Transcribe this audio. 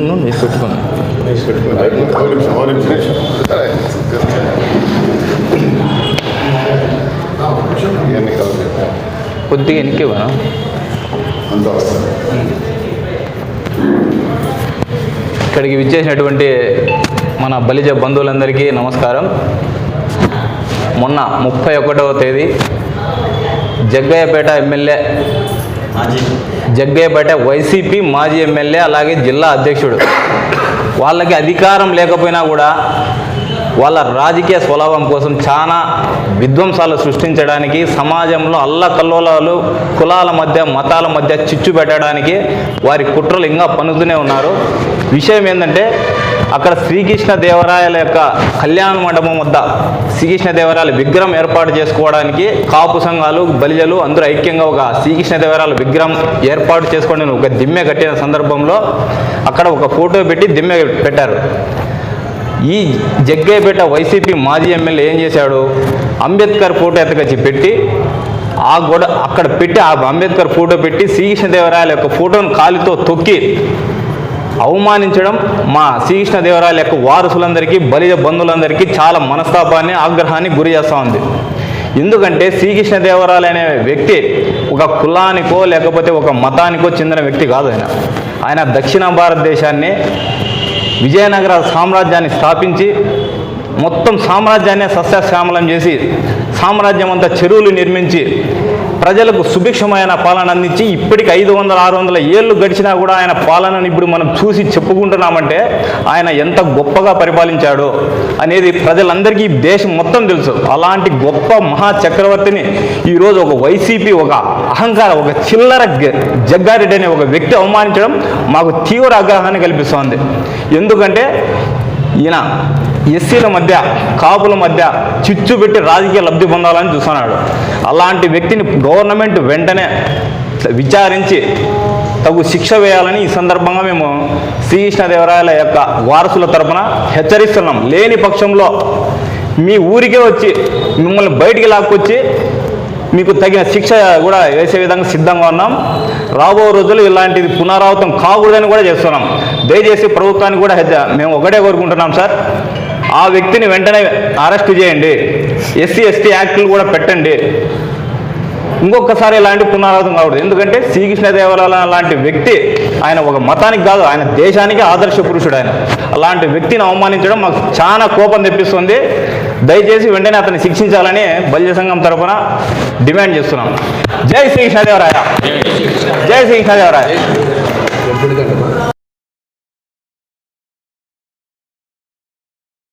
నువ్వు వేసి పెట్టుకున్నాను కొద్దిగా ఎనికేవా ఇక్కడికి విచ్చేసినటువంటి మన బలిజ బంధువులందరికీ నమస్కారం. మొన్న ముప్పై ఒకటవ తేదీ జగ్గయ్యపేట ఎమ్మెల్యే జగ్గయ్యపేట వైసీపీ మాజీ ఎమ్మెల్యే అలాగే జిల్లా అధ్యక్షుడు. వాళ్ళకి అధికారం లేకపోయినా కూడా వాళ్ళ రాజకీయ స్వలాభం కోసం చాలా విధ్వంసాలు సృష్టించడానికి సమాజంలో అల్లకల్లోలాలు కులాల మధ్య మతాల మధ్య చిచ్చు పెట్టడానికి వారి కుట్రలు ఇంకా పనుతూనే ఉన్నారు. విషయం ఏంటంటే అక్కడ శ్రీకృష్ణ దేవరాయల యొక్క కళ్యాణ మండపం వద్ద శ్రీకృష్ణ దేవరాయల విగ్రహం ఏర్పాటు చేసుకోవడానికి కాపు సంఘాలు బలిజలు అందరూ ఐక్యంగా ఒక శ్రీకృష్ణ దేవరాయల విగ్రహం ఏర్పాటు చేసుకోవడానికి ఒక దిమ్మె కట్టిన సందర్భంలో అక్కడ ఒక ఫోటో పెట్టి దిమ్మె పెట్టారు. ఈ జగ్గైపేట వైసీపీ మాజీ ఎమ్మెల్యే ఏం చేశాడు? అంబేద్కర్ ఫోటో ఎత్తకొచ్చి పెట్టి ఆ గొడ అక్కడ పెట్టి ఆ అంబేద్కర్ ఫోటో పెట్టి శ్రీకృష్ణదేవరాయల యొక్క ఫోటోను కాలితో తొక్కి అవమానించడం మా శ్రీకృష్ణదేవరాయల యొక్క వారసులందరికీ బలిజ బంధువులందరికీ చాలా మనస్తాపాన్ని ఆగ్రహాన్ని గురి చేస్తూ ఉంది. ఎందుకంటే శ్రీకృష్ణదేవరాయలు అనే వ్యక్తి ఒక కులానికో లేకపోతే ఒక మతానికో చెందిన వ్యక్తి కాదు ఆయన. ఆయన దక్షిణ భారతదేశాన్ని విజయనగర సామ్రాజ్యాన్ని స్థాపించి మొత్తం సామ్రాజ్యాన్ని సస్యశ్యామలం చేసి సామ్రాజ్యం అంతా చెరువులు నిర్మించి ప్రజలకు సుభిక్షమైన పాలన అందించి ఇప్పటికి ఐదు వందల ఆరు వందల ఏళ్ళు గడిచినా కూడా ఆయన పాలనను ఇప్పుడు మనం చూసి చెప్పుకుంటున్నామంటే ఆయన ఎంత గొప్పగా పరిపాలించాడో అనేది ప్రజలందరికీ దేశం మొత్తం తెలుసు. అలాంటి గొప్ప మహా చక్రవర్తిని ఈరోజు ఒక వైసీపీ ఒక అహంకార ఒక చిల్లర జగ్గారెడ్డి అనే ఒక వ్యక్తి అవమానించడం మాకు తీవ్ర ఆగ్రహాన్ని కల్పిస్తోంది. ఎందుకంటే ఈయన ఎస్సీల మధ్య కాపుల మధ్య చిచ్చు పెట్టి రాజకీయ లబ్ధి పొందాలని చూస్తున్నాడు. అలాంటి వ్యక్తిని గవర్నమెంట్ వెంటనే విచారించి తగు శిక్ష వేయాలని ఈ సందర్భంగా మేము శ్రీకృష్ణదేవరాయల యొక్క వారసుల తరపున హెచ్చరిస్తున్నాం. లేని పక్షంలో మీ ఊరికే వచ్చి మిమ్మల్ని బయటికి లాక్కొచ్చి మీకు తగిన శిక్ష కూడా వేసే విధంగా సిద్ధంగా ఉన్నాం. రాబో రోజులు ఇలాంటిది పునరావృతం కాకూడదని కూడా చేస్తున్నాం. దయచేసి ప్రభుత్వానికి కూడా మేము ఒకటే కోరుకుంటున్నాం సార్. ఆ వ్యక్తిని వెంటనే అరెస్ట్ చేయండి. ఎస్సీ ఎస్టీ యాక్టులు కూడా పెట్టండి. ఇంకొకసారి ఇలాంటి పునరావృతం కాకూడదు. ఎందుకంటే శ్రీకృష్ణదేవరాయ లాంటి వ్యక్తి ఆయన ఒక మతానికి కాదు ఆయన దేశానికి ఆదర్శ పురుషుడు ఆయన. అలాంటి వ్యక్తిని అవమానించడం మాకు చాలా కోపం తెప్పిస్తుంది. దయచేసి వెంటనే అతన్ని శిక్షించాలని బల్య సంఘం తరఫున డిమాండ్ చేస్తున్నాం. జై శ్రీకృష్ణదేవరాయ జై శ్రీకృష్ణదేవరాయ